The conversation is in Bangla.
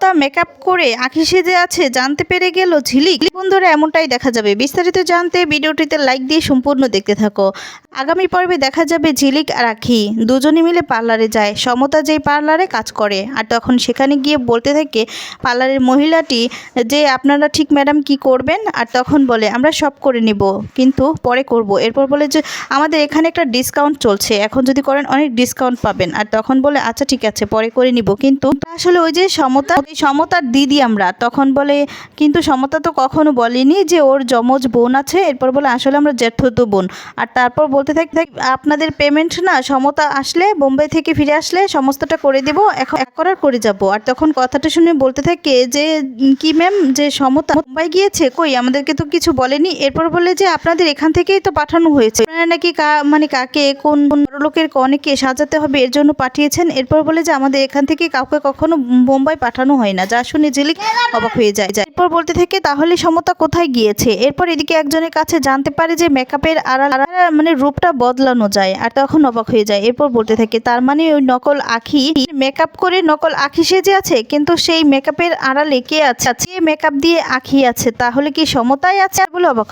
সমতা মেকআপ করে আঁখি সেজে আছে, জানতে পেরে গেল ঝিলিক। বন্ধুরা, এমনটাই দেখা যাবে। বিস্তারিত জানতে ভিডিওটিতে লাইক দিয়ে সম্পূর্ণ দেখতে থাকো। আগামী পর্বে দেখা যাবে ঝিলিক আর আঁখি। দুজনে মিলে পার্লারে যায়। সমতা যেই পার্লারে কাজ করে। আর তখন সেখানে গিয়ে বলতে থাকে, পার্লারের মহিলাটি যে আপনারা ঠিক ম্যাডাম কি করবেন? আর তখন বলে, আমরা সব করে নিব। কিন্তু পরে করব। এরপর বলে যে, আমাদের এখানে একটা ডিসকাউন্ট চলছে। এখন যদি করেন অনেক ডিসকাউন্ট পাবেন। আর তখন বলে আচ্ছা ঠিক আছে, পরে করে নিব। কিন্তু আসলে ওই যে সমতা ওই সমতার দিদি আমরা। তখন বলে, কিন্তু সমতা তো কখনো বলেনি যে ওর যমজ বোন আছে। এরপর বলে, আসলে আমরা জ্যাঠতো বোন। আর তারপর বলতে থাকি আপনাদের পেমেন্ট না, সমতা আসলে বোম্বে থেকে ফিরে আসলে সমস্তটা করে দেবো, এখন এক করার করে যাব। আর তখন কথাটা শুনে বলতে থাকে যে, কি ম্যাম যে সমতা মুম্বাই গিয়েছে, কই? আমাদেরকে তো কিছু বলেনি। এরপর বলে যে, আপনাদের এখান থেকেই তো পাঠানো হয়েছে। নাকি কা মানে কাকে, কোন লোকের কনেকে সাজাতে হবে, এর জন্য পাঠিয়েছেন। এরপর বলে যে, আমাদের এখান থেকে কাউকে কখনো মুম্বাই পাঠানো হয় না, যা শুনে ঝিলিক অবাক হয়ে যায়। যায়। এরপর বলতে থাকে, তাহলে সমতা কোথায় গিয়েছে? এরপর এদিকে একজনের কাছে জানতে পারে যে মেকআপের আড়াল মানে রূপটা বদলানো যায় আর তখন অবাক হয়ে যায়। এরপর বলতে থাকে, তার মানে ওই নকল আখি, মেকআপ করে নকল আখি সেজে আছে? কিন্তু সেই মেকআপের আড়ালে কে আছে? মেকআপ দিয়ে আখি আছে? তাহলে কি সমতায় আছে? বলে অবাক।